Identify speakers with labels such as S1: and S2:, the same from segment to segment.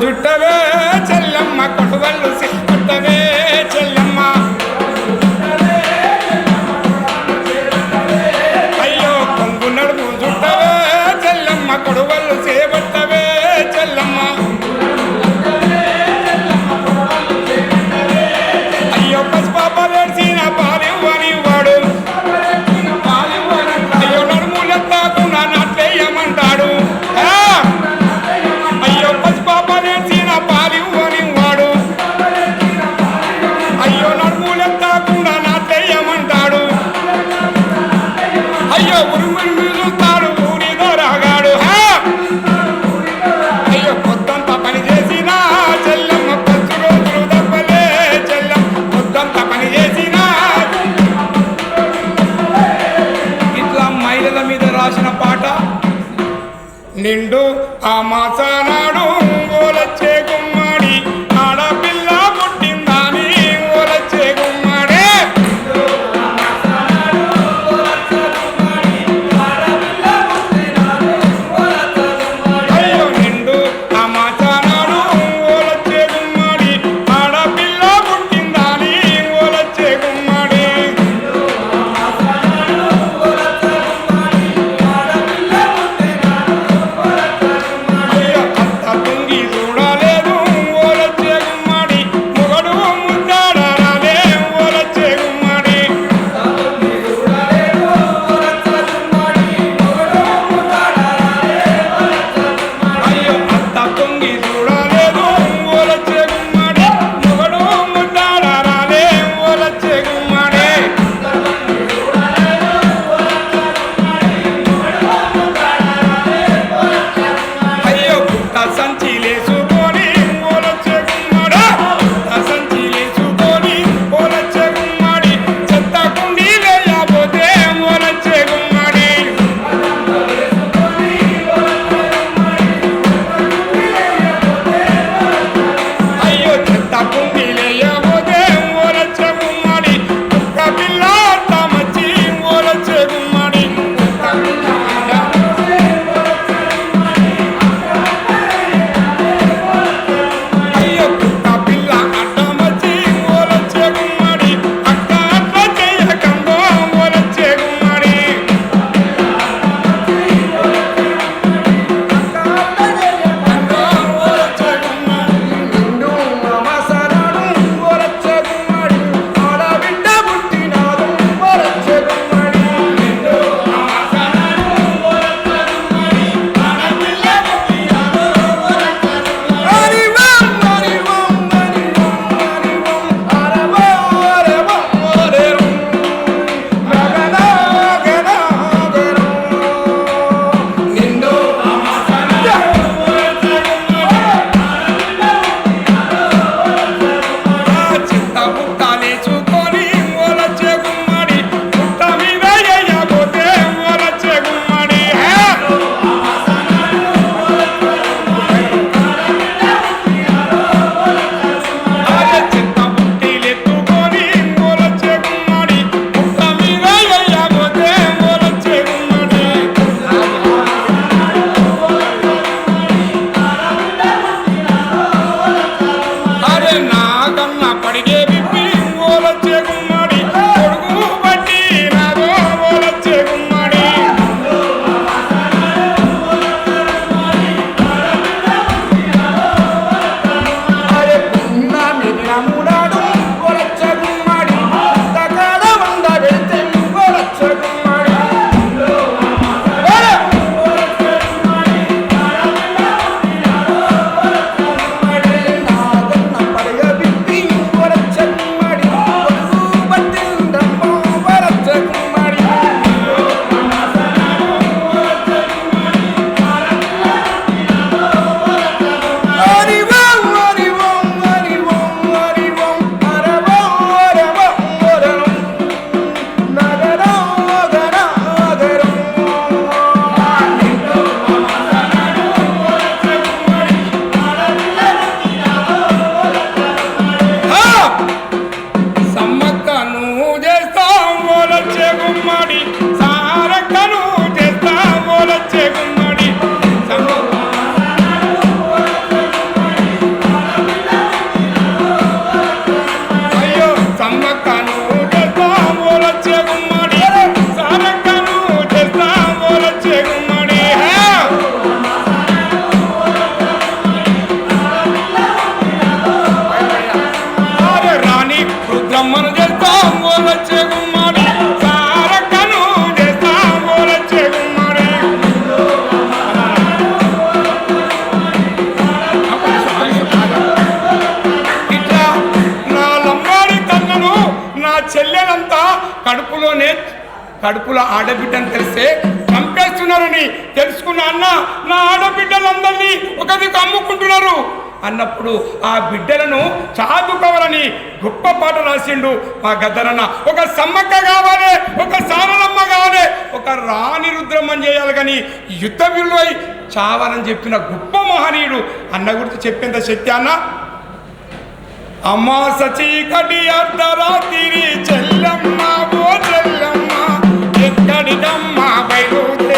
S1: দুটাবে నిండు ఆ మాస আল্লাহ করে చెల్లెలంతా కడుపులోనే కడుపులో ఆడబిడ్డని తెలిస్తే చంపేస్తున్నారని తెలుసుకున్న అన్న నా ఆడబిడ్డలందరినీ ఒక దిక్కు అమ్ముకుంటున్నారు. అన్నప్పుడు ఆ బిడ్డలను చాదుకోవాలని గొప్ప పాట రాసిండు మా గద్దరన్న ఒక సమ్మక్క కావాలి ఒక సారలమ్మ కావాలి ఒక రాణి రుద్రమం చేయాలి కానీ యుద్ధ విలువై చావాలని చెప్పిన గొప్ప మహనీయుడు. అన్న గురించి చెప్పేంత శక్తి అన్న? అమ్మా సచీకటి అర్ధరాత్రి చెల్లమ్మ ఓ చెల్లమ్మ ఎక్కడికమ్మ బయలుదే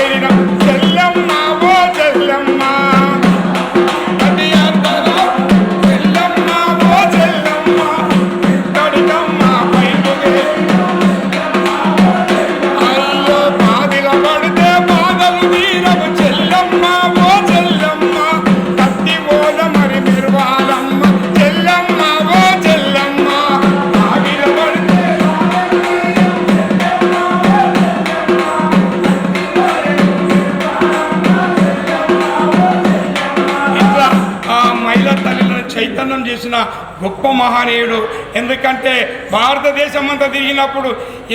S1: చైతన్యం చేసిన గొప్ప మహానీయుడు. ఎందుకంటే భారతదేశం అంతా తిరిగినప్పుడు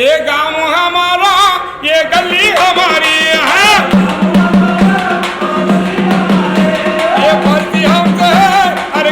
S1: ఏ గాము హమారా ఏ గల్లీ హమారీ ఏ అరే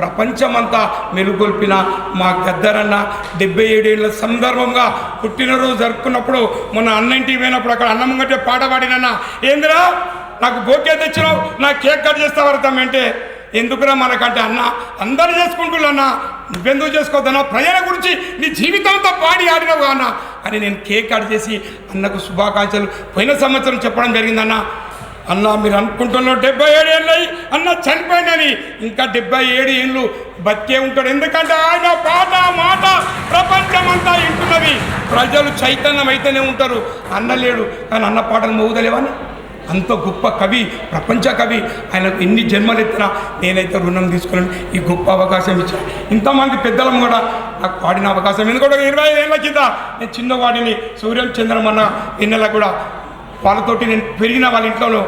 S1: ప్రపంచమంతా మెలుగొల్పిన మా గద్దరన్న డెబ్బై ఏడేళ్ళ సందర్భంగా పుట్టినరోజు జరుపుకున్నప్పుడు మొన్న అన్నింటికి పోయినప్పుడు అక్కడ అన్నం గట్టే పాట పాడినన్నా. ఏందిరా? నాకు బోకే తెచ్చినావు నా కేక్ కట్ చేస్తావు అర్థం అంటే ఎందుకురా మనకంటే అన్న? అందరూ చేసుకుంటున్నా నువ్వెందుకు చేసుకోవద్దన్నా? ప్రజల గురించి నీ జీవితంతో పాడి ఆడినవు అన్న. అని నేను కేక్ కట్ చేసి అన్నకు శుభాకాంక్షలు. పోయిన సంవత్సరం చెప్పడం జరిగిందన్న. అన్న మీరు అనుకుంటున్నావు డెబ్బై ఏడు ఏళ్ళు అయ్యి అన్న చనిపోయినని ఇంకా డెబ్బై ఏడు ఏళ్ళు బతికే ఉంటాడు. ఎందుకంటే ఆయన పాట మాట ప్రపంచమంతా వింటున్నది. ప్రజలు చైతన్యం అయితేనే ఉంటారు. అన్న లేడు కానీ అన్న పాటలు మోగుదలేవని అంత గొప్ప కవి ప్రపంచ కవి. ఆయనకు ఎన్ని జన్మలు ఎత్తినా నేనైతే రుణం తీసుకున్నాను ఈ గొప్ప అవకాశం ఇచ్చాను ఇంతమంది పెద్దలం కూడా నాకు పాడిన అవకాశం. ఎందుకంటే ఇరవై ఏళ్ళ కింద నేను చిన్నవాడిని సూర్యం చంద్రమన్న ఎన్నెల కూడా వాళ్ళతోటి నేను పెరిగిన వాళ్ళ ఇంట్లో